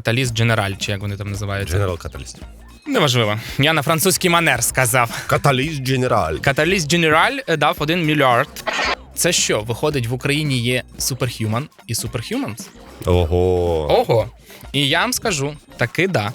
Catalyst General, чи як вони там називаються. General Catalyst. Неважливо. Я на французький манер сказав. Catalyst General. Catalyst General е, дав 1 мільярд. Це що, виходить, в Україні є Superhuman і Superhumans? Ого. Ого. І я вам скажу, таки да.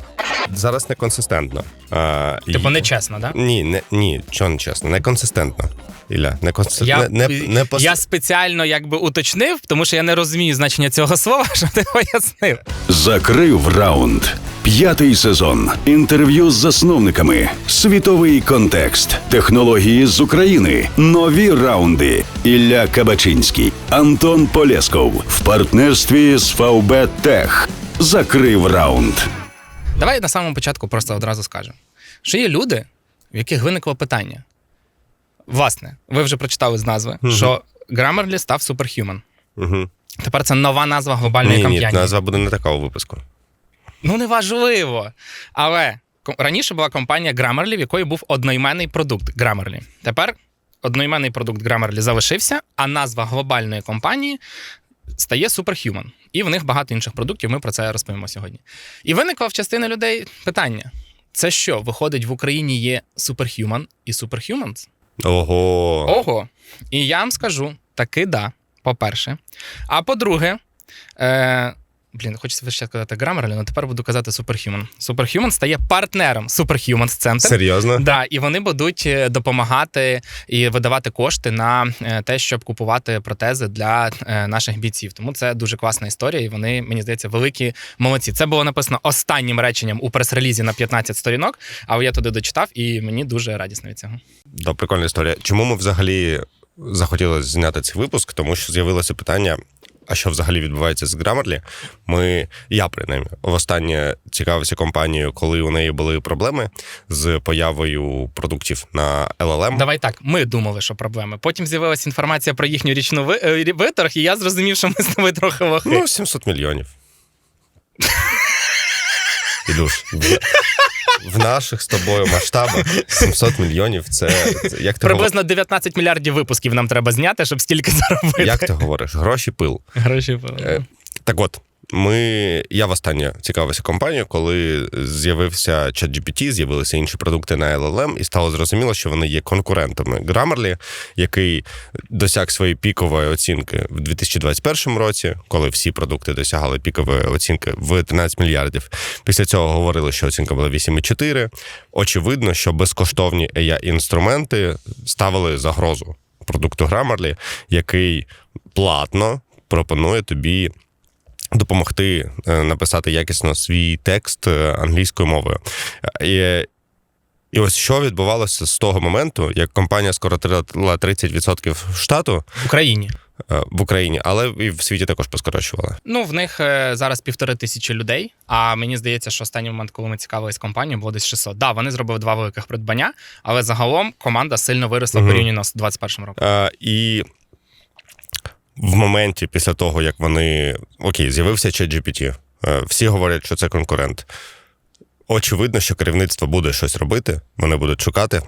Зараз неконсистентно. А, Типу, і- нечесно, да? Ні, не, ні, чого не чесно, неконсистентно. Ілля, неконсистентно. Я, не, не, не пос... я спеціально якби уточнив, тому що я не розумію значення цього слова, що ти пояснив. Закрив раунд. П'ятий сезон. Інтерв'ю з засновниками. Світовий контекст. Технології з України. Нові раунди. Ілля Кабачинський. Антон Полєсков. В партнерстві з ФАУБ Тех. Закрив раунд. Давай на самому початку просто одразу скажемо, що є люди, в яких виникло питання. Власне, ви вже прочитали з назви, що Grammarly став Superhuman. Угу. Тепер це нова назва глобальної Ні, ні, назва буде не така у випуску. Ну, неважливо. Але раніше була компанія Grammarly, в якої був одноіменний продукт Grammarly. Тепер одноіменний продукт Grammarly залишився, а назва глобальної компанії стає Superhuman. І в них багато інших продуктів. Ми про це розповімо сьогодні. І виникло в частини людей питання: це що, виходить, в Україні є Superhuman і Superhumans? Ого. Ого. І я вам скажу: таки да, по-перше. А по-друге, е, блін, хочеться час казати Grammarly, але тепер буду казати Superhuman. Superhuman стає партнером Superhumans Center. Серйозно? Да, і вони будуть е, допомагати і видавати кошти на е, те, щоб купувати протези для е, наших бійців. Тому це дуже класна історія, і вони, мені здається, великі молодці. Це було написано останнім реченням у прес-релізі на 15 сторінок, але я туди дочитав, і мені дуже радісно від цього. Да, прикольна історія. Чому ми взагалі захотіли зняти цей випуск? Тому що з'явилося питання. А що взагалі відбувається з Grammarly? Ми, я принаймні, востаннє цікавився компанією, коли у неї були проблеми з появою продуктів на LLM. Давай так, ми думали, що проблеми. Потім з'явилася інформація про їхню річну е, виторг, і я зрозумів, що ми з тобою трохи лохи. Ну, 700 мільйонів. Ілюш, в, наших з тобою масштабах 700 мільйонів це, це як ти Приблизно 19 мільярдів випусків нам треба зняти, щоб стільки заробити. Як ти говориш? Гроші пил. Гроші Е, Так от, ми, я востаннє цікавився компанією, коли з'явився ChatGPT, з'явилися інші продукти на LLM, і стало зрозуміло, що вони є конкурентами Grammarly, який досяг своєї пікової оцінки в 2021 році, коли всі продукти досягали пікової оцінки в 13 мільярдів. Після цього говорили, що оцінка була 8,4. Очевидно, що безкоштовні AI-інструменти ставили загрозу продукту Grammarly, який платно пропонує тобі допомогти е, написати якісно свій текст е, англійською мовою. І, і ось що відбувалося з того моменту, як компанія скоротила 30% штату в Україні. е, в Україні, але і в світі також поскорочувала. Ну, в них зараз півтори тисячі людей. А мені здається, що останній момент, коли ми цікавились компанією, було десь 600. Да, вони зробили два великих придбання, але загалом команда сильно виросла Мгм. порівняно з 21 роком. Е, І в моменті, після того, як вони окей, з'явився ChatGPT, е, всі говорять, що це конкурент. Очевидно, що керівництво буде щось робити, вони будуть шукати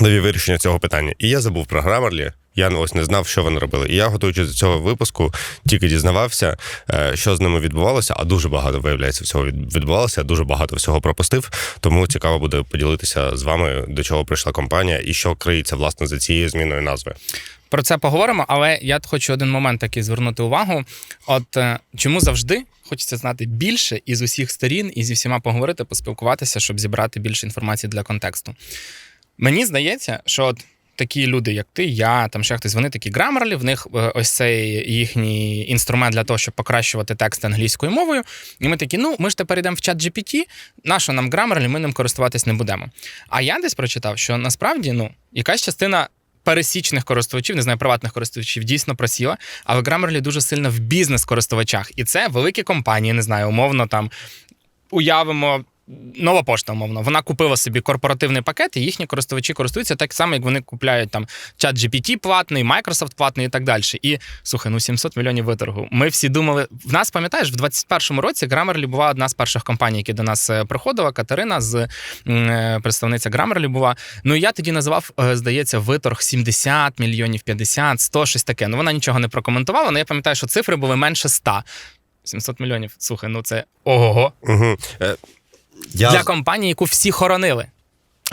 нові вирішення цього питання. І я забув про Grammarly, я ось не знав, що вони робили. І я, готуючись до цього випуску, тільки дізнавався, е, що з ними відбувалося, а дуже багато виявляється всього відбувалося. Я дуже багато всього пропустив. Тому цікаво буде поділитися з вами, до чого прийшла компанія і що криється власне за цією зміною назви. Про це поговоримо, але я хочу один момент такий звернути увагу. От е, чому завжди хочеться знати більше із усіх сторін і зі всіма поговорити, поспілкуватися, щоб зібрати більше інформації для контексту. Мені здається, що от такі люди, як ти, я, там ще хтось, вони такі грамарлі, в них е, ось цей їхній інструмент для того, щоб покращувати текст англійською мовою. І ми такі, ну ми ж тепер йдемо в чат GPT, нащо нам грамарлі, ми ним користуватись не будемо. А я десь прочитав, що насправді ну, якась частина пересічних користувачів, не знаю, приватних користувачів, дійсно просіла, але Grammarly дуже сильно в бізнес-користувачах. І це великі компанії, не знаю, умовно там уявимо. Нова пошта, умовно, вона купила собі корпоративний пакет, і їхні користувачі користуються так само, як вони купляють там чат GPT платний, Microsoft платний і так далі. І слухай, ну 700 мільйонів виторгу. Ми всі думали, в нас пам'ятаєш, в 21-му році Grammarly була одна з перших компаній, які до нас е, приходила. Катерина з е, представниця Grammarly була. Ну я тоді називав, е, здається, виторг 70 мільйонів, 50, 100, щось таке. Ну вона нічого не прокоментувала. але я пам'ятаю, що цифри були менше 100. 700 мільйонів. Слухай, ну це ого. Угу. Я, Для компанії, яку всі хоронили,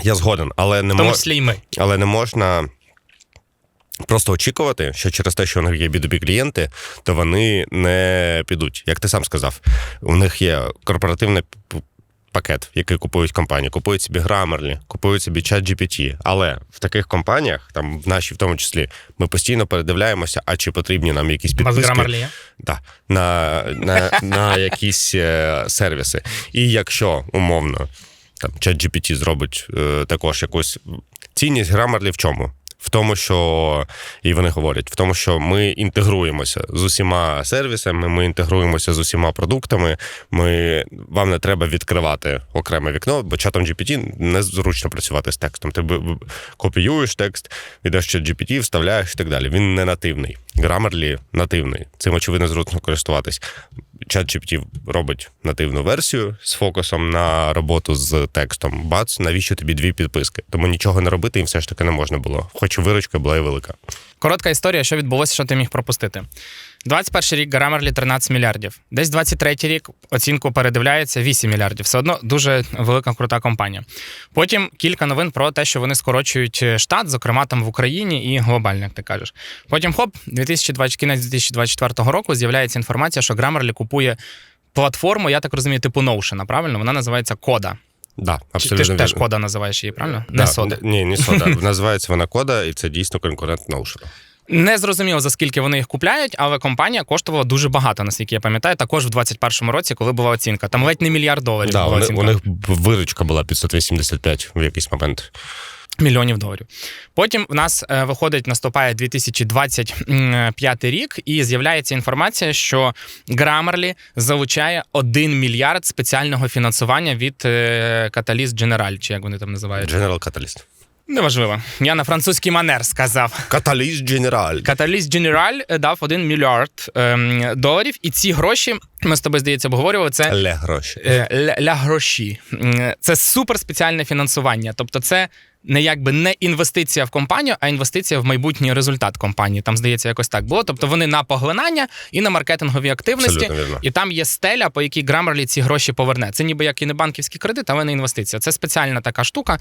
я згоден, але не в тому мож... числі ми. але не можна. Просто очікувати, що через те, що у них є B2B клієнти, то вони не підуть. Як ти сам сказав, у них є корпоративне п- пакет, який купують компанії, купують собі Grammarly, купують собі ChatGPT. Але в таких компаніях, там в нашій в тому числі, ми постійно передивляємося, а чи потрібні нам якісь підписки. Grammarly? Да, на, на, на якісь е, сервіси. І якщо умовно там ChatGPT зробить е, також якусь цінність Grammarly в чому? В тому, що і вони говорять, в тому, що ми інтегруємося з усіма сервісами, ми інтегруємося з усіма продуктами. Ми вам не треба відкривати окреме вікно, бо чатом GPT незручно працювати з текстом. Ти копіюєш текст, в чат GPT, вставляєш і так далі. Він не нативний. Grammarly нативний. Цим очевидно зручно користуватись. ChatGPT робить нативну версію з фокусом на роботу з текстом. Бац, навіщо тобі дві підписки? Тому нічого не робити їм все ж таки не можна було. Хоч виручка була і велика. Коротка історія, що відбулося, що ти міг пропустити. 21 рік Grammarly 13 мільярдів. Десь 23 рік оцінку передивляється 8 мільярдів. Все одно дуже велика крута компанія. Потім кілька новин про те, що вони скорочують е, штат, зокрема там в Україні і глобально, як ти кажеш. Потім хоп, 2020, кінець 2024 року з'являється інформація, що Grammarly купує платформу, я так розумію, типу Notion, правильно? Вона називається Кода. Да, абсолютно ти ж теж кода називаєш її, правильно? Да, Не сода. Ні, не сода. Називається вона кода, і це дійсно конкурент Notion. Не зрозуміло, за скільки вони їх купляють, але компанія коштувала дуже багато, наскільки я пам'ятаю, також в 2021 році, коли була оцінка. Там ледь не мільярд доларів Да, була вони, оцінка. у них виручка була 585 в якийсь момент. мільйонів доларів. Потім в нас е, виходить, наступає 2025 рік, і з'являється інформація, що Grammarly залучає 1 мільярд спеціального фінансування від е, Catalyst General, чи як вони там називають. General Catalyst. Неважливо. Я на французький манер сказав. Каталіст Дженераль. Каталіст Дженераль дав 1 мільярд ем, доларів, і ці гроші ми з тобою здається обговорювали. Це ля гроші. е, ля, ля гроші. Це супер спеціальне фінансування. Тобто, це не якби не інвестиція в компанію, а інвестиція в майбутній результат компанії. Там здається, якось так було. Тобто вони на поглинання і на маркетингові активності. І там є стеля, по якій Grammarly ці гроші поверне. Це ніби як і не банківський кредит, але не інвестиція. Це спеціальна така штука.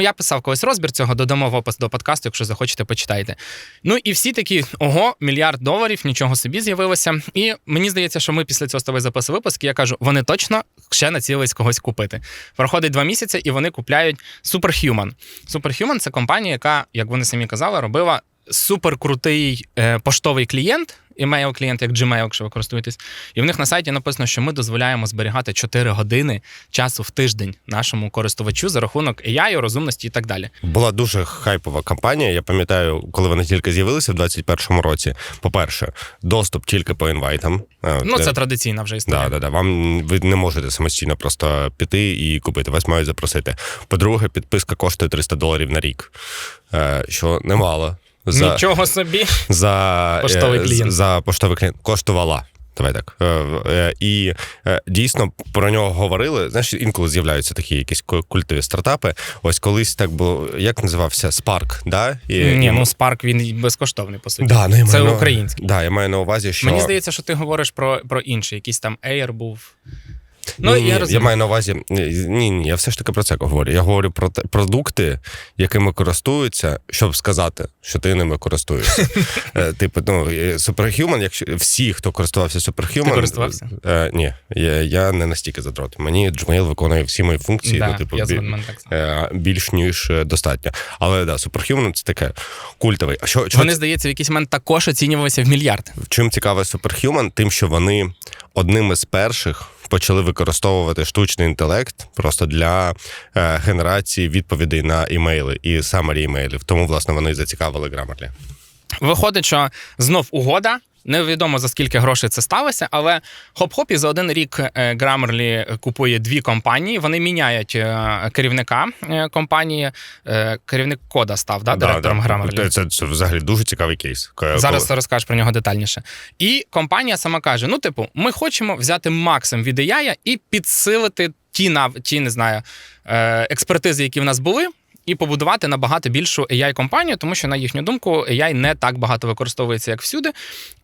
Я писав колись розбір цього, додамо в опис до подкасту, якщо захочете, почитайте. Ну і всі такі: ого, мільярд доларів, нічого собі з'явилося. І мені здається, що ми після цього з тобою записуємо випуск. Я кажу, вони точно ще націлились когось купити. Проходить два місяці, і вони купляють Superhuman. Superhuman – це компанія, яка, як вони самі казали, робила суперкрутий е, поштовий клієнт, імейл клієнт, як Gmail, якщо ви користуєтесь. І в них на сайті написано, що ми дозволяємо зберігати 4 години часу в тиждень нашому користувачу за рахунок AI, розумності і так далі. Була дуже хайпова кампанія. Я пам'ятаю, коли вони тільки з'явилися в 2021 році. По-перше, доступ тільки по інвайтам. Е, Ну, це традиційна вже історія. Да, да, да. Вам ви не можете самостійно просто піти і купити. Вас мають запросити. По-друге, підписка коштує 300 доларів на рік, е, що немало. За, Нічого собі. за, Поштовий е, клієнт. за поштовий клієнт коштувала. Давай так. Е, е, І дійсно про нього говорили. Знаєш, інколи з'являються такі якісь культові стартапи. Ось колись так було, як називався Spark, да? І, Ні, і- ну Spark він безкоштовний, по суті. да, ну, це на- український. Да, я маю на увазі, що Мені здається, що ти говориш про, про інший, якийсь там Air був. Ну, ні, я я, маю на увазі. Ні, ні, я все ж таки про це говорю. Я говорю про те, продукти, якими користуються, щоб сказати, що ти ними користуєшся. Е, Типу, ну, Superhuman, якщо всі, хто користувався Superhuman... Ти користувався? Е, ні, я, я не настільки задрот. Мені Gmail виконує всі мої функції, Да, ну, типу, я бі- так е, більш ніж е, достатньо. Але да, Superhuman це таке культовий. А що, що Вони, здається, в якийсь момент також оцінювалися в мільярд. Чим цікавий Superhuman? Тим, що вони одними з перших почали використовувати штучний інтелект просто для е, генерації відповідей на імейли і самарі імейлів. Тому, власне, вони зацікавили Grammarly. Виходить, що знов угода. Невідомо за скільки грошей це сталося, але хоп-хоп, і за один рік е, Grammarly купує дві компанії. Вони міняють е, керівника е, компанії. Керівник кода став да, директором Grammarly. Це, це, це взагалі дуже цікавий кейс. Зараз коли- розкажеш про нього детальніше. І компанія сама каже: ну, типу, ми хочемо взяти максимум від AI і підсилити ті нав... ті, не знаю, експертизи, які в нас були. І побудувати набагато більшу AI-компанію, тому що, на їхню думку, AI не так багато використовується, як всюди.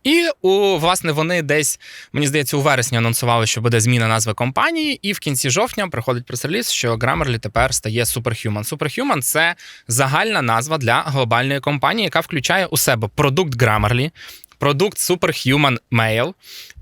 І у власне вони десь, мені здається, у вересні анонсували, що буде зміна назви компанії, і в кінці жовтня приходить прес-реліз, що Grammarly тепер стає Superhuman. Superhuman – це загальна назва для глобальної компанії, яка включає у себе продукт Grammarly, продукт Superhuman Mail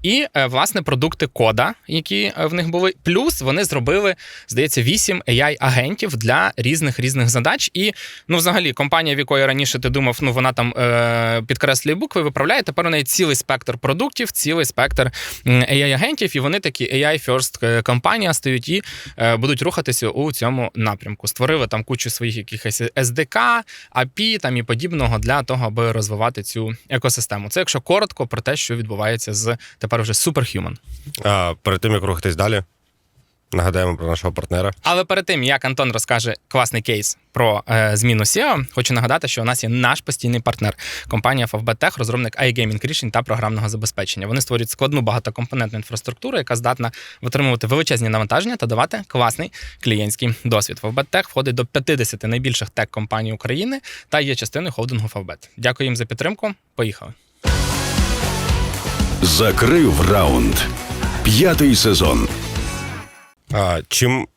і, е, власне, продукти кода, які е, в них були. Плюс вони зробили, здається, 8 AI-агентів для різних різних задач. І, ну, взагалі, компанія, в якої раніше ти думав, ну вона там е, підкреслює букви, виправляє. Тепер у неї цілий спектр продуктів, цілий спектр м, AI-агентів, і вони такі AI-first е, компанія стають і е, будуть рухатися у цьому напрямку. Створили там кучу своїх якихось SDK, API там і подібного для того, аби розвивати цю екосистему. Це якщо коротко про те, що відбувається з тепер вже Superhuman. А, перед тим як рухатись далі, нагадаємо про нашого партнера. Але перед тим як Антон розкаже класний кейс про е, зміну SEO, хочу нагадати, що у нас є наш постійний партнер компанія Tech, розробник iGaming рішень та програмного забезпечення. Вони створюють складну багатокомпонентну інфраструктуру, яка здатна витримувати величезні навантаження та давати класний клієнтський досвід. Tech входить до 50 найбільших тек компаній України та є частиною холдингу FFB. Дякую їм за підтримку. Поїхали. Закрив раунд. П'ятий сезон. А, чим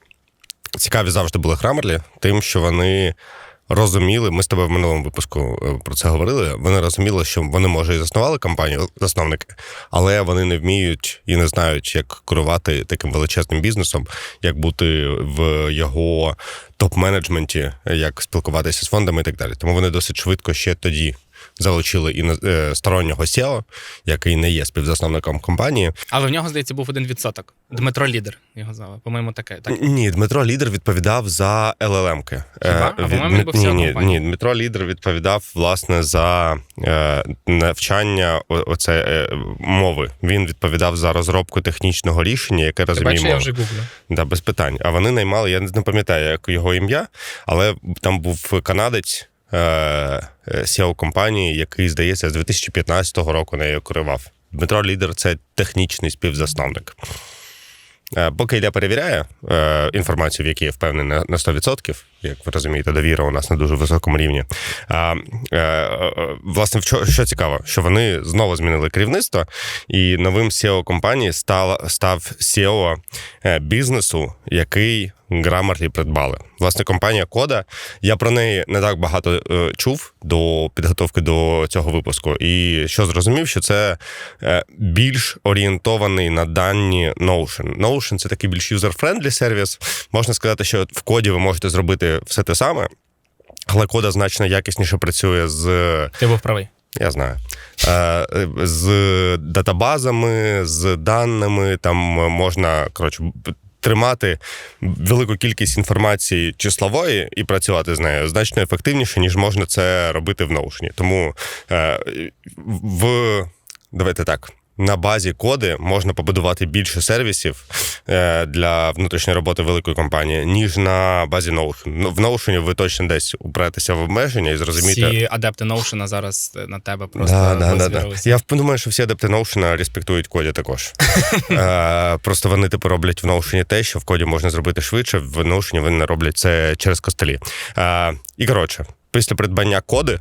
цікаві завжди були Grammarly? Тим, що вони розуміли, ми з тобою в минулому випуску е, про це говорили. Вони розуміли, що вони, може, і заснували компанію, засновники, але вони не вміють і не знають, як керувати таким величезним бізнесом, як бути в його топ-менеджменті, як спілкуватися з фондами і так далі. Тому вони досить швидко ще тоді. Залучили і е, стороннього SEO, який не є співзасновником компанії, Але в нього, здається, був один відсоток. Дмитро Лідер його звали. По-моєму, таке. Так? Ні, Дмитро Лідер відповідав за LLM-ки. Хіба? А, Е, він був ні, ні, ні, Дмитро Лідер відповідав власне за е, навчання о- оце, е, мови. Він відповідав за розробку технічного рішення, яке Ти розуміє бачиш, я вже гуглю. Да, без питань. А вони наймали, я не пам'ятаю, як його ім'я, але там був канадець. Е, SEO компанії, який, здається, з 2015 року нею керував. Дмитро Лідер це технічний співзасновник. Е, Поки Ілля перевіряє е, інформацію, в якій я впевнений на 100%, як ви розумієте, довіра у нас на дуже високому рівні. А, е, е, власне, що, цікаво, що вони знову змінили керівництво, і новим SEO компанії став, став SEO е, бізнесу, який Grammarly придбали. Власне, компанія Кода. Я про неї не так багато чув до підготовки до цього випуску. І що зрозумів, що це більш орієнтований на дані Notion. Notion – це такий більш юзер-френдлі сервіс. Можна сказати, що в коді ви можете зробити все те саме, але кода значно якісніше працює з Ти був правий. я знаю. Е, З датабазами, з даними, там можна коротше, тримати велику кількість інформації числової і працювати з нею значно ефективніше, ніж можна це робити в Notion. Тому е, в давайте так. На базі коди можна побудувати більше сервісів е, для внутрішньої роботи великої компанії, ніж на базі Notion. Ну, В Notion ви точно десь упретеся в обмеження і зрозумієте. Всі адепти Notion зараз е, на тебе просто Да, да, да, да. Я думаю, що всі адепти Notion респектують коді також. е, просто вони типу роблять в Notion те, що в коді можна зробити швидше, в Notion вони не роблять це через костелі. І коротше, після придбання коди.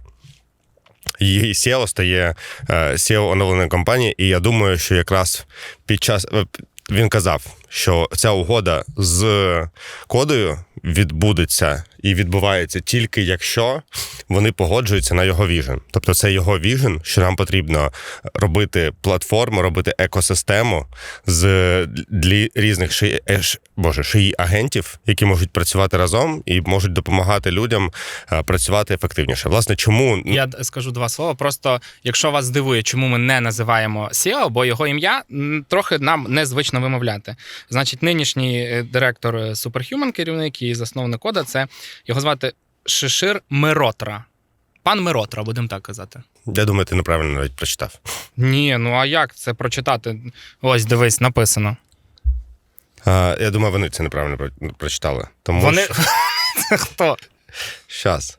Її SEO стає е, SEO оновленої компанії, і я думаю, що якраз під час е, він казав, що ця угода з кодою відбудеться і відбувається тільки якщо вони погоджуються на його віжен. Тобто це його віжен, що нам потрібно робити платформу, робити екосистему з для різних еш, боже, шиї агентів, які можуть працювати разом і можуть допомагати людям е, працювати ефективніше. Власне, чому Я скажу два слова. Просто якщо вас здивує, чому ми не називаємо SEO, бо його ім'я трохи нам незвично вимовляти. Значить, нинішній е, директор е, Superhuman, керівник і засновник кода, це його звати Шишир Миротра. Пан Миротра, будемо так казати. я думаю, ти неправильно навіть прочитав. Ні, ну а як це прочитати? Ось дивись, написано. Я думаю, вони це неправильно прочитали. Тому Вони що... це хто? Щас.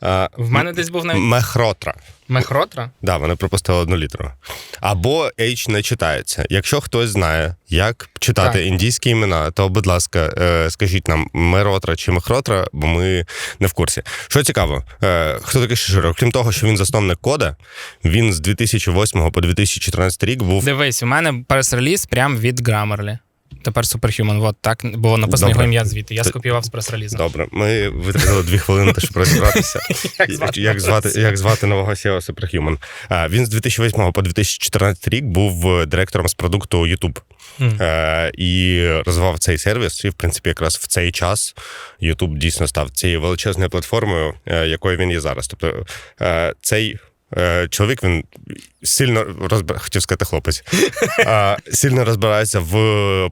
А, В мене десь був навіть Мехротра. Мехротра. Да, вони пропустили одну літеру. Або H не читається. Якщо хтось знає, як читати Так. індійські імена, то, будь ласка, е, скажіть нам Меротра чи Мехротра, бо ми не в курсі. Що цікаво, е, хто такий Шиширо? Крім того, що він засновник кода, він з 2008 по 2014 рік був Дивись, у мене прес-реліз прям від Grammarly. Тепер Superhuman, от так, бо написано його ім'я звідти. Я скопіював з прес-релізу. Добре, ми витратили дві хвилини, щоб розібратися, Як звати як звати, нового SEO Superhuman. Він з 2008 по 2014 рік був е, директором з продукту YouTube. Е, і розвивав цей сервіс. І, в принципі, якраз в цей час YouTube дійсно став цією величезною платформою, е, якою він є зараз. Тобто цей. Е, Чоловік він сильно розбира... хотів сказати хлопець, е, сильно розбирається в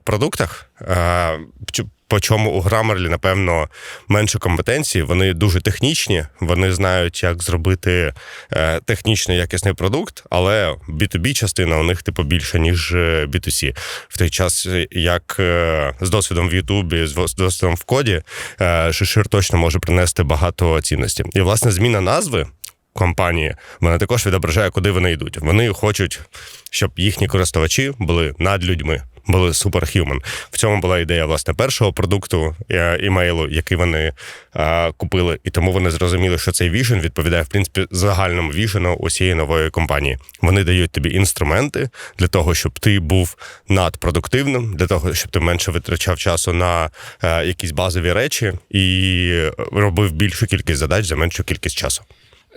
продуктах. е, По чому у Grammarly, напевно, менше компетенції. Вони дуже технічні, вони знають, як зробити е, технічно якісний продукт, але B2B частина у них типу більше, ніж е, B2C. В той час, як е, з досвідом в Ютубі, з досвідом в коді, е, Шишир точно може принести багато цінності. І власне зміна назви. Компанії вона також відображає, куди вони йдуть. Вони хочуть, щоб їхні користувачі були над людьми, були superhuman. В цьому була ідея власне першого продукту е, імейлу, який вони е, купили, і тому вони зрозуміли, що цей віжен відповідає в принципі загальному віжену усієї нової компанії. Вони дають тобі інструменти для того, щоб ти був надпродуктивним, для того, щоб ти менше витрачав часу на е, якісь базові речі і робив більшу кількість задач за меншу кількість часу.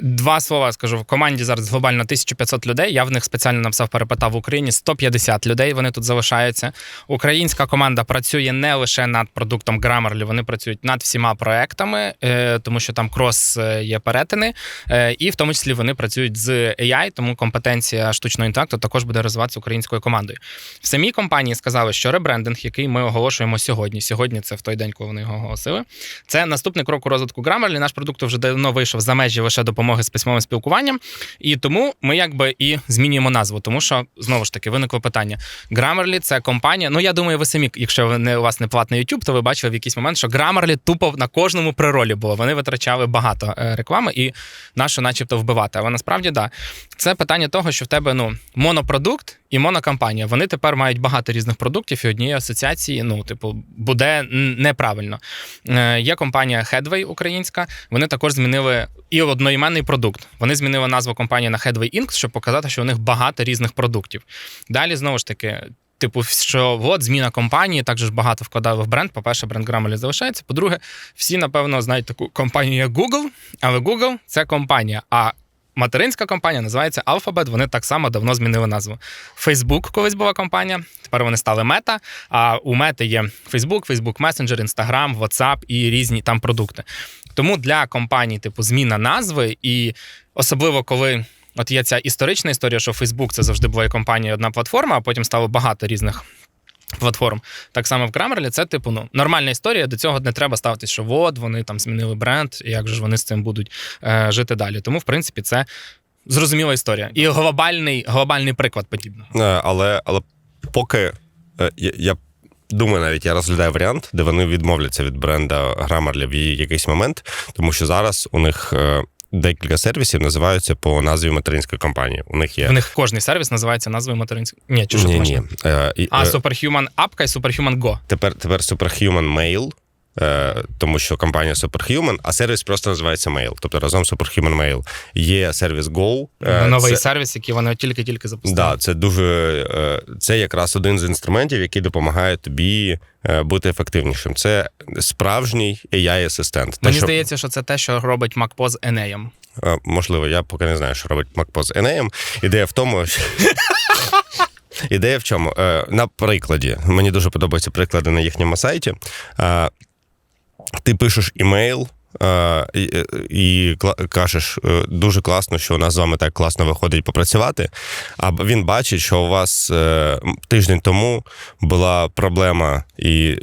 Два слова скажу. В команді зараз глобально 1500 людей. Я в них спеціально написав, перепитав в Україні 150 людей. Вони тут залишаються. Українська команда працює не лише над продуктом Grammarly, вони працюють над всіма проектами, е, тому що там крос е, є перетини, Е, і в тому числі вони працюють з AI, тому компетенція штучного інтелекту також буде розвиватися українською командою. В самій компанії сказали, що ребрендинг, який ми оголошуємо сьогодні. Сьогодні це в той день, коли вони його оголосили. Це наступний крок у розвитку Grammarly. Наш продукт вже давно вийшов за межі лише допомоги з письмовим спілкуванням. І тому ми якби і змінюємо назву, тому що знову ж таки виникло питання. Grammarly – це компанія. Ну я думаю, ви самі, якщо ви не у вас не платний YouTube, то ви бачили в якийсь момент, що Grammarly тупо на кожному приролі було. Вони витрачали багато е, реклами і нашу, начебто, вбивати. Але насправді да, це питання того, що в тебе ну монопродукт і монокампанія. Вони тепер мають багато різних продуктів, і однієї асоціації, ну, типу, буде неправильно. Е, Є компанія Headway українська. Вони також змінили і одноіменний продукт. Вони змінили назву компанії на Headway Inc., щоб показати, що у них багато різних продуктів. Далі знову ж таки. Типу, що от зміна компанії, також ж багато вкладали в бренд. По-перше, бренд Grammarly залишається. По-друге, всі, напевно, знають таку компанію, як Google, але Google це компанія. А материнська компанія називається Alphabet. Вони так само давно змінили назву. Facebook колись була компанія, тепер вони стали Meta, А у Meta є Facebook, Facebook Messenger, Instagram, WhatsApp і різні там продукти. Тому для компаній, типу, зміна назви, і особливо коли. От є ця історична історія, що Facebook це завжди була і компанія, одна платформа, а потім стало багато різних платформ. Так само в Grammarly це типу ну нормальна історія. До цього не треба ставитись, що от вони там змінили бренд, і як же ж вони з цим будуть е, жити далі. Тому, в принципі, це зрозуміла історія. І глобальний, глобальний приклад подібного. Е, Але, але поки е, я, я думаю, навіть я розглядаю варіант, де вони відмовляться від бренда Grammarly в якийсь момент, тому що зараз у них. Декілька сервісів називаються по назві материнської компанії. У них є В них кожний сервіс називається назвою материнської. Ні, чи ні, ні. Е, і, А е, Superhuman Апка і Superhuman Go. тепер, тепер Superhuman Mail, тому що компанія Superhuman, а сервіс просто називається Mail. Тобто разом Superhuman Mail. Є сервіс Go. е, Новий це- сервіс, який вони тільки-тільки запустили. Да, це дуже е, це якраз один з інструментів, який допомагає тобі е, бути ефективнішим. Це справжній AI-асистент. Мені що- здається, що це те, що робить MacPo з Enea. Е, Можливо, я поки не знаю, що робить MacPo з Enea. Ідея в тому, що. Ідея в чому? Е, На прикладі. Мені дуже подобаються приклади на їхньому сайті. Ти пишеш імейл. Е, І, і кажеш, е, дуже класно, що у нас з вами так класно виходить попрацювати. А він бачить, що у вас е, тиждень тому була проблема, і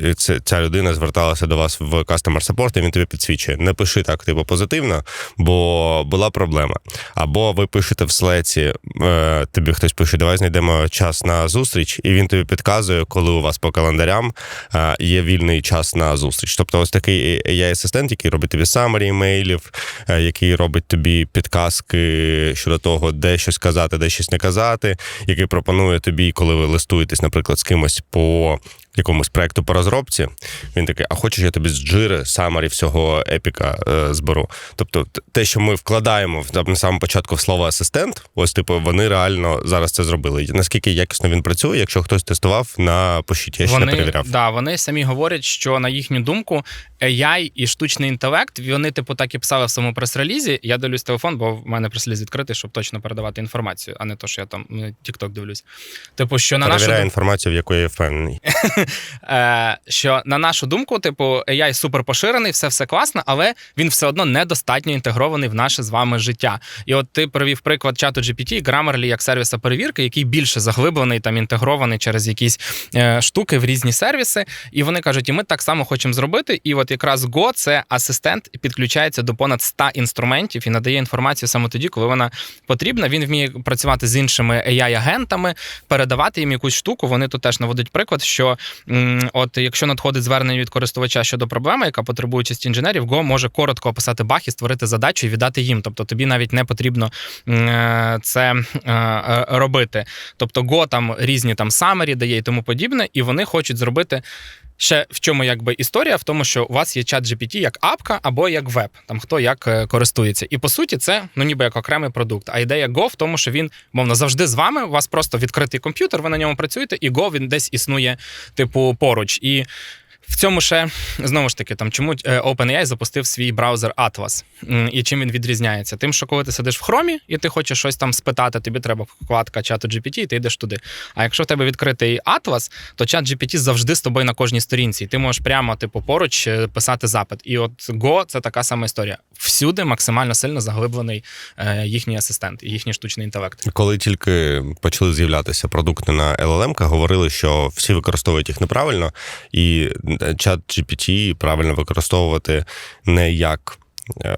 ця людина зверталася до вас в customer support, і він тобі підсвічує. Не пиши так, типу, позитивно, бо була проблема. Або ви пишете в слеці, е, тобі хтось пише, давай знайдемо час на зустріч, і він тобі підказує, коли у вас по календарям е, є вільний час на зустріч. Тобто, ось такий AI-асистент, який робить тобі самарі емейлів, е, який робить тобі підказки щодо того, де щось казати, де щось не казати, який пропонує тобі, коли ви листуєтесь, наприклад, з кимось по якомусь проекту по розробці. Він такий, а хочеш, я тобі з джири, самері всього епіка е, зберу. Тобто, те, що ми вкладаємо в там, на самому початку в слово асистент, ось типу, вони реально зараз це зробили. Наскільки якісно він працює, якщо хтось тестував на пошіті, я ще не перевіряв. Да, вони самі говорять, що на їхню думку AI і штучний інтелект, вони, типу, так і писали в своєму прес-релізі. Я дивлюсь телефон, бо в мене прес-реліз відкритий, щоб точно передавати інформацію, а не то, що я там е, TikTok дивлюсь. Типу, що на нашу Перевіряю думку, інформацію, в яку я впевнений. е, що на нашу думку, типу, AI супер поширений, все все класно, але він все одно недостатньо інтегрований в наше з вами життя. І от ти привів приклад чату GPT, Grammarly як сервіса перевірки, який більше заглиблений, там інтегрований через якісь е, штуки в різні сервіси. І вони кажуть, і ми так само хочемо зробити. І от якраз Go – це асистент, підключається до понад 100 інструментів і надає інформацію саме тоді, коли вона потрібна. Він вміє працювати з іншими AI-агентами, передавати їм якусь штуку. Вони тут теж наводять приклад, що от якщо надходить звернення від користувача щодо проблеми, яка потребує часті інженерів, Go може коротко описати баг і створити задачу і віддати їм. Тобто тобі навіть не потрібно е, це е, е, робити. Тобто Go там різні там summary дає і тому подібне, і вони хочуть зробити. Ще в чому якби історія в тому, що у вас є чат GPT як апка або як веб, там хто як е, користується. І по суті, це ну ніби як окремий продукт. А ідея Go в тому, що він мовно завжди з вами. У вас просто відкритий комп'ютер, ви на ньому працюєте, і Go він десь існує, типу, поруч. І в цьому ще знову ж таки, там чому е, OpenAI запустив свій браузер Atlas. І чим він відрізняється? Тим, що коли ти сидиш в хромі і ти хочеш щось там спитати, тобі треба вкладка чату GPT, і ти йдеш туди. А якщо в тебе відкритий Atlas, то чат GPT завжди з тобою на кожній сторінці. І ти можеш прямо, типу, поруч е, писати запит. І от Go це така сама історія. Всюди максимально сильно заглиблений е, їхній асистент, і їхній штучний інтелект. Коли тільки почали з'являтися продукти на LLM, говорили, що всі використовують їх неправильно, і чат GPT правильно використовувати не як. е,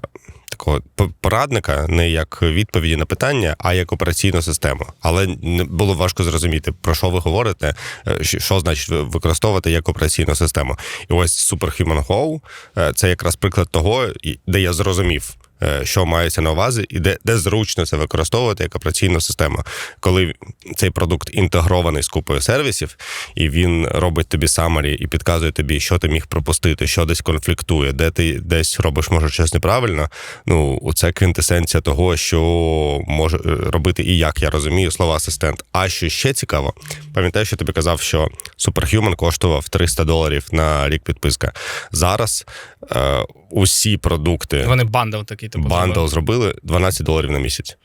Такого порадника, не як відповіді на питання, а як операційну систему. Але було важко зрозуміти, про що ви говорите, е, що- значить використовувати як операційну систему. І ось Superhuman Go е, – це якраз приклад того, де я зрозумів, е, що мається на увазі, і де, де зручно це використовувати як операційну систему. Коли цей продукт інтегрований з купою сервісів, і він робить тобі самарі і підказує тобі, що ти міг пропустити, що десь конфліктує, де ти десь робиш, може, щось неправильно. Ну, це квінтесенція того, що може е, робити і як я розумію слово асистент. А що ще цікаво, пам'ятаю, що тобі казав, що Superhuman коштував 300 доларів на рік підписка. Зараз е, усі продукти Вони бандл такий, типу, бандл зробили 12 доларів на місяць.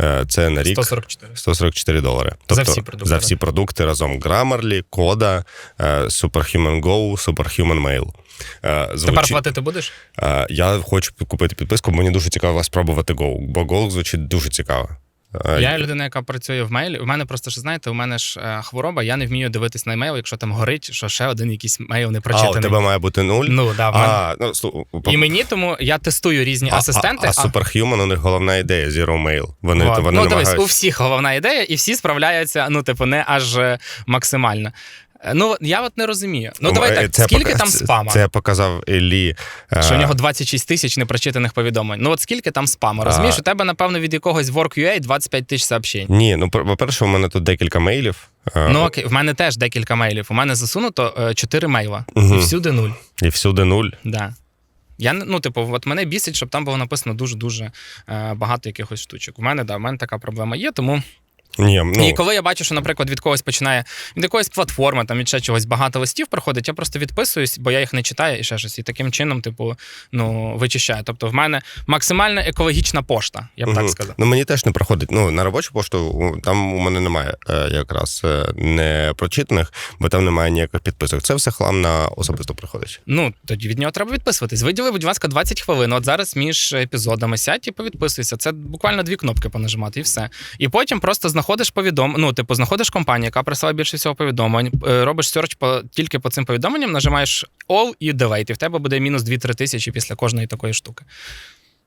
Е, Це на рік 144. 144 долари. Тобто, всі продукти, За всі продукти разом Grammarly, Кода, е, Superhuman Go, Superhuman Mail. Звучить... Тепер платити будеш? Е, Я хочу купити підписку, бо мені дуже цікаво спробувати Go, бо Go звучить дуже цікаво. Е, Я людина, яка працює в мейлі. У мене просто ж знаєте, у мене ж е, хвороба, я не вмію дивитись на емейл, якщо там горить, що ще один якийсь мейл не А, у тебе має бути нуль? Ну да, в мене. а, ну, слу- І мені тому я тестую різні а, асистенти. А, а Superhuman у них головна ідея Zero Mail. Вони, вони ну, дивись, намагаються... у всіх головна ідея, і всі справляються, ну, типу, не аж е, максимально. Е, Ну, я от не розумію. Ну, давай Е, так, це скільки пока- там спама? Це показав Елі. е, Що у нього 26 тисяч непрочитаних повідомлень. Ну, от скільки там спаму? Розумієш, у тебе, напевно, від якогось WorkUA 25 тисяч сообщень. Ні, ну по- по-перше, у мене тут декілька мейлів. Ну окей, в мене теж декілька мейлів. У мене засунуто 4 мейла. Мгм. І всюди нуль. І всюди нуль. Да. Я ну, типу, от мене бісить, щоб там було написано дуже-дуже е, багато якихось штучок. У мене, да, у мене така проблема є, тому. Ні, ну, І коли я бачу, що, наприклад, від когось починає від якоїсь платформи, там від ще чогось багато листів приходить, я просто відписуюсь, бо я їх не читаю і ще щось. І таким чином, типу, ну, вичищаю. Тобто, в мене максимально екологічна пошта, я б Мгм. так сказав. Ну мені теж не проходить. Ну на робочу пошту там у мене немає е, якраз е, не прочитаних, бо там немає ніяких підписок. Це все хлам на особисто приходить. Ну, тоді від нього треба відписуватись. Виділи, будь ласка, 20 хвилин. От зараз між епізодами сядь і повідписуйся. Це буквально дві кнопки понажимати, і все. І потім просто знаходиш повідомлення. Ну, типу, знаходиш компанію, яка присилає більше всього повідомлень, е, робиш серч по тільки по цим повідомленням, нажимаєш all і delete, і в тебе буде мінус 2-3 тисячі після кожної такої штуки.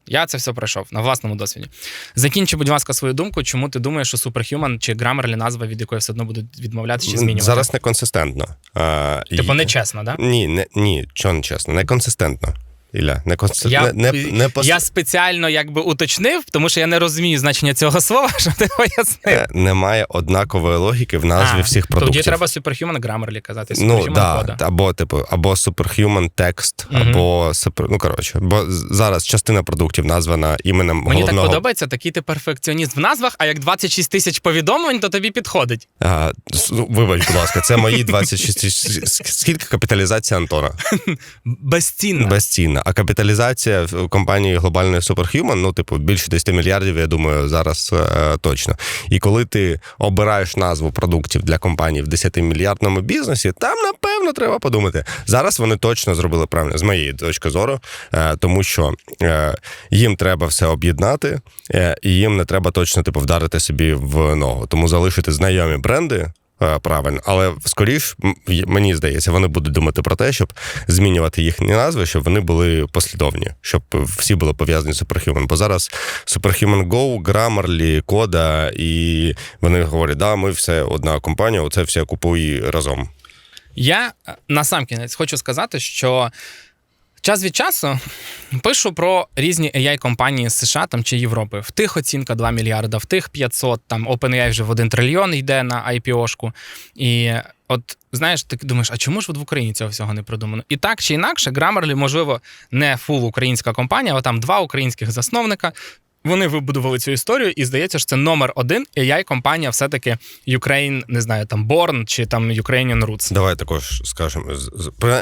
Я це все пройшов на власному досвіді. Закінчи, будь ласка, свою думку, чому ти думаєш, що Superhuman чи Grammarly назва, від якої все одно будуть відмовлятися чи змінювати? Зараз неконсистентно. Е, Типу, і- нечесно, да? Ні, не, ні, чого не чесно, неконсистентно. Ілля, не конст... Я, не, не, не пос... я спеціально якби уточнив, тому що я не розумію значення цього слова, що ти пояснив. Е, немає однакової логіки в назві А, всіх продуктів. Тоді треба Superhuman Grammarly казати, Ну, Superhuman да, або типу, або Superhuman Text, Мгм. або супер. Ну коротше, бо зараз частина продуктів названа іменем Мені головного. так подобається, такий ти перфекціоніст в назвах, а як 26 тисяч повідомлень, то тобі підходить. А, ну, вибач, будь ласка, це мої 26. тисяч. Скільки капіталізація Антона? Безцінно. Безцінна. А капіталізація компанії глобальної Superhuman, ну, типу, більше 10 мільярдів, я думаю, зараз е, точно. І коли ти обираєш назву продуктів для компанії в 10-мільярдному бізнесі, там, напевно, треба подумати. Зараз вони точно зробили правильно, з моєї точки зору, е, тому що е, їм треба все об'єднати, е, і їм не треба точно типу, вдарити собі в ногу. Тому залишити знайомі бренди. Е, Правильно, але скоріш мені здається, вони будуть думати про те, щоб змінювати їхні назви, щоб вони були послідовні, щоб всі були пов'язані з Superhuman. Бо зараз Superhuman Go, Grammarly, Кода, і вони говорять, да, ми все одна компанія, оце все купуй разом. Я е, насамкінець хочу сказати, що час від часу пишу про різні AI-компанії з США там, чи Європи. В тих оцінка 2 мільярда, в тих 500, там OpenAI вже в 1 трильйон йде на IPO-шку. І от знаєш, ти думаєш, а чому ж от в Україні цього всього не придумано? І так чи інакше, Grammarly, можливо, не фул українська компанія, але там два українських засновника. Вони вибудували цю історію, і здається, що це номер один AI-компанія, все-таки Ukraine, не знаю, там Born чи там Ukrainian Roots. Давай також скажемо,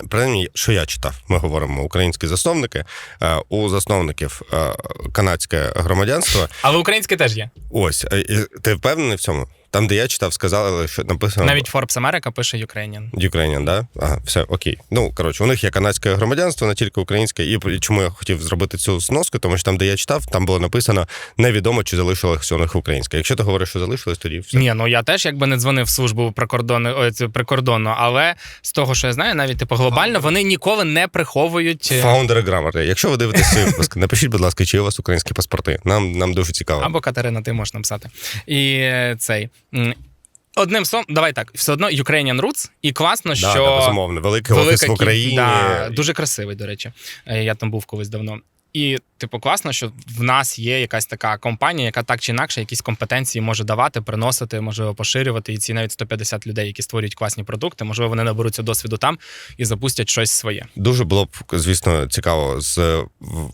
принаймні, що я читав. Ми говоримо українські засновники. Е, У засновників е, канадське громадянство. Але українське теж є. Ось, е, ти впевнений в цьому? Там, де я читав, сказали, що написано Навіть Forbes America пише Ukrainian. Ukrainian, да? Ага, все окей. Ну коротше, у них є канадське громадянство, не тільки українське. І чому я хотів зробити цю сноску, тому що там, де я читав, там було написано невідомо, чи залишилось у них українське. Якщо ти говориш, що залишилось, тоді все. Ні, ну я теж якби не дзвонив в службу прикордонну, ой, прикордонну, але з того, що я знаю, навіть типу глобально вони ніколи не приховують. е, Фаундери Grammarly. Якщо ви випуск, напишіть, будь ласка, чи у вас українські паспорти. Нам, нам дуже цікаво. Або Катерина, ти можеш написати. І е, цей. Одним словом, давай так, все одно Ukrainian Roots, і класно, що да, безумовно, великий офіс в Україні. Да, дуже красивий, до речі. Е, Я там був колись давно. І, типу, класно, що в нас є якась така компанія, яка так чи інакше якісь компетенції може давати, приносити, можливо, поширювати. І ці навіть 150 людей, які створюють класні продукти, можливо, вони наберуться досвіду там і запустять щось своє. Дуже було б, звісно, цікаво з в-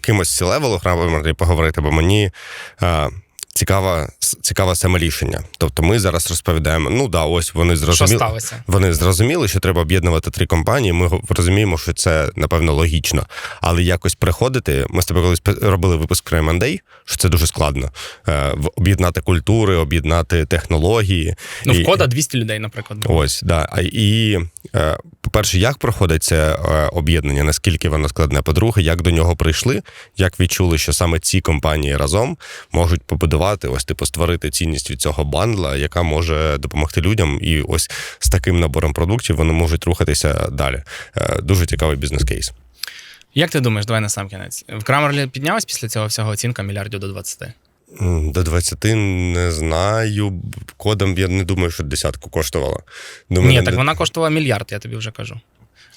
кимось з левелу Grammarly поговорити, бо мені. е, Цікаве, цікаве саме рішення. Тобто ми зараз розповідаємо, ну да, ось вони Що зрозуміли. сталося? Вони зрозуміли, що треба об'єднувати три компанії. Ми розуміємо, що це напевно логічно. Але якось приходити. Ми з тобою колись робили випуск про M&A, що це дуже складно. Е, Об'єднати культури, об'єднати технології. Ну, І- в кода 200 людей, наприклад. було. Ось, да. А І, е, по-перше, як проходить це об'єднання, наскільки воно складне? По-друге, як до нього прийшли, як відчули, що саме ці компанії разом можуть побудувати, ось типу створити цінність від цього бандла, яка може допомогти людям, і ось з таким набором продуктів вони можуть рухатися далі. Е, Дуже цікавий бізнес-кейс. Як ти думаєш, давай на сам кінець? В Крамерлі піднялась після цього всього оцінка мільярдів до 20? До 20 не знаю. Кодом я не думаю, що десятку коштувала. Думаю, Ні, не- так вона коштувала мільярд, я тобі вже кажу.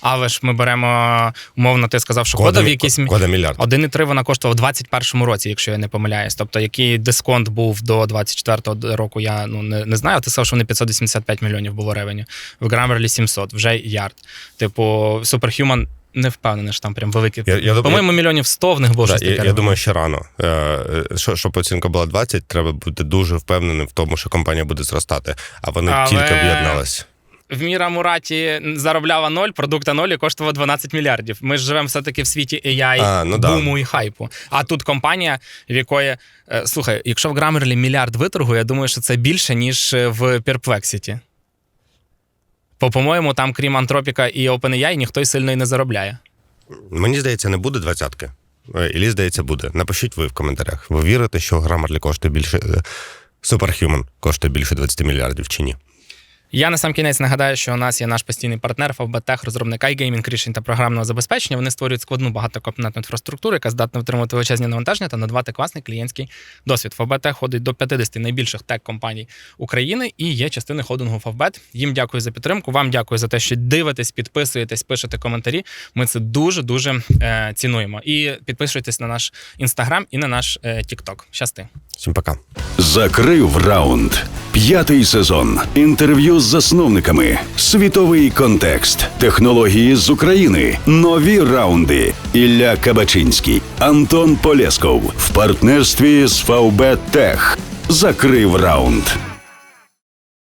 Але ж ми беремо, умовно, ти сказав, що кода, кода в якийсь. мі- кода мільярд. 1,3 вона коштувала в 21-му році, якщо я не помиляюсь. Тобто, який дисконт був до 24-го року, я ну не, не знаю. Ти сказав, що вони 585 мільйонів було ревеню. В Grammarly 700, вже ярд. Типу, Superhuman не впевнений, що там прям великий. Я- я По-моєму, мільйонів 100 в них було щось я, таке. я думаю, ще рано. Е, е, що- Щоб оцінка була 20, треба бути дуже впевненим в тому, що компанія буде зростати. А вони Але- тільки об'єдналися. В Міра Мураті заробляла 0, продукта 0 і коштувала 12 мільярдів. Ми ж живемо все-таки в світі AI, А, ну да. і хайпу. А тут компанія, в якої. е, Слухай, якщо в Grammarly мільярд виторгу, я думаю, що це більше, ніж е, в Perplexity. Бо, по-моєму, там, крім Антропіка і OpenAI, ніхто й сильно і не заробляє. Мені здається, не буде двадцятки. Е, Ілі, здається, буде. Напишіть ви в коментарях. Ви вірите, що Grammarly коштує більше. Superhuman коштує більше 20 мільярдів чи ні? Я на сам кінець нагадаю, що у нас є наш постійний партнер FabTech, розробник iGaming рішень та програмного забезпечення. Вони створюють складну багатокомпонентну інфраструктуру, яка здатна витримувати величезні навантаження та надавати класний клієнтський досвід. FabTech ходить до 50 найбільших тек-компаній України і є частиною холдингу Favbet. Їм дякую за підтримку. Вам дякую за те, що дивитесь, підписуєтесь, пишете коментарі. Ми це дуже дуже е, цінуємо. І підписуйтесь на наш інстаграм і на наш е, TikTok. Щасти. Всім пока. Закрив раунд. П'ятий сезон. Інтерв'ю з засновниками. Світовий контекст. Технології з України. Нові раунди. Ілля Кабачинський. Антон Полєсков. В партнерстві з ФАУБ Тех. Закрив раунд.